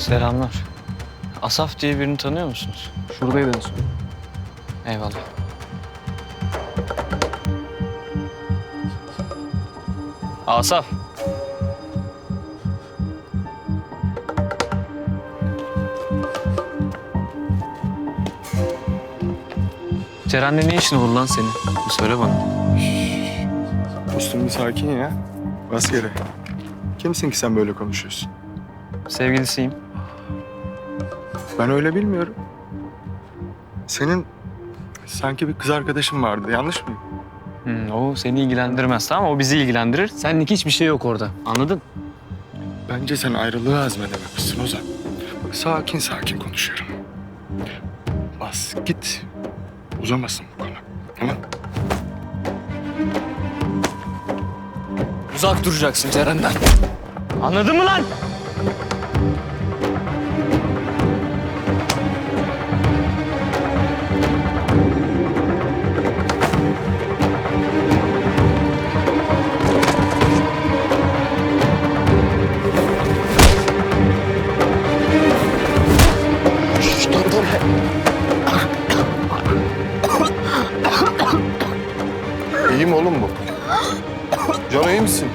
Selamlar. Asaf diye birini tanıyor musunuz? Şuradaydı en son. Eyvallah. Asaf. Ceren'le ne işin olur lan senin? Bir söyle bana. Dostum bir sakin ya. Bas geri. Kimsin ki sen böyle konuşuyorsun? Sevgilisiyim. Ben öyle bilmiyorum. Senin sanki bir kız arkadaşın vardı. Yanlış mıyım? Hmm, o seni ilgilendirmez tamam mı? O bizi ilgilendirir. Senlik hiçbir şey yok orada. Anladın? Bence sen ayrılığı azmedememişsin Ozan. Bak sakin sakin konuşuyorum. Bas git. Uzamasın bu konu. Tamam Uzak duracaksın Ceren'den. Anladın mı lan? İyi mi oğlum bu? Can iyi misin?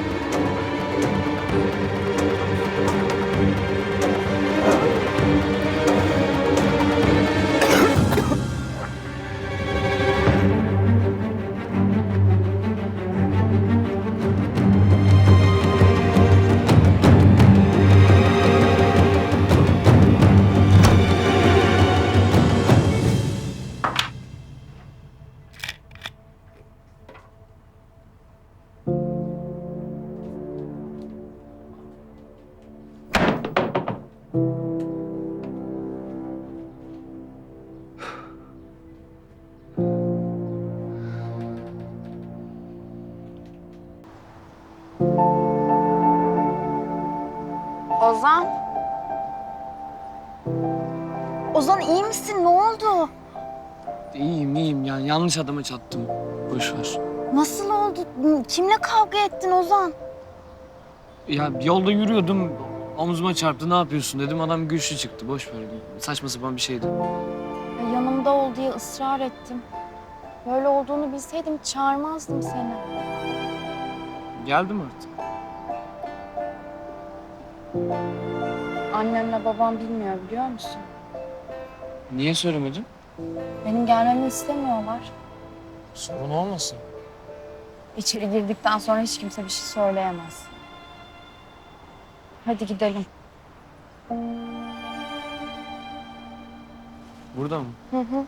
Ozan. Ozan iyi misin? Ne oldu? İyiyim iyiyim yani yanlış adama çattım. Boş ver. Nasıl oldu? Kimle kavga ettin Ozan? Ya yolda yürüyordum omzuma çarptı ne yapıyorsun dedim adam güçlü çıktı boş ver. Saçma sapan bir şeydi. Ya yanımda ol diye ısrar ettim. Böyle olduğunu bilseydim çağırmazdım seni. Geldim artık. Annemle babam bilmiyor biliyor musun? Niye söylemedin? Benim gelmemi istemiyorlar. Sorun olmasın. İçeri girdikten sonra hiç kimse bir şey söyleyemez. Hadi gidelim. Burada mı? Hı hı.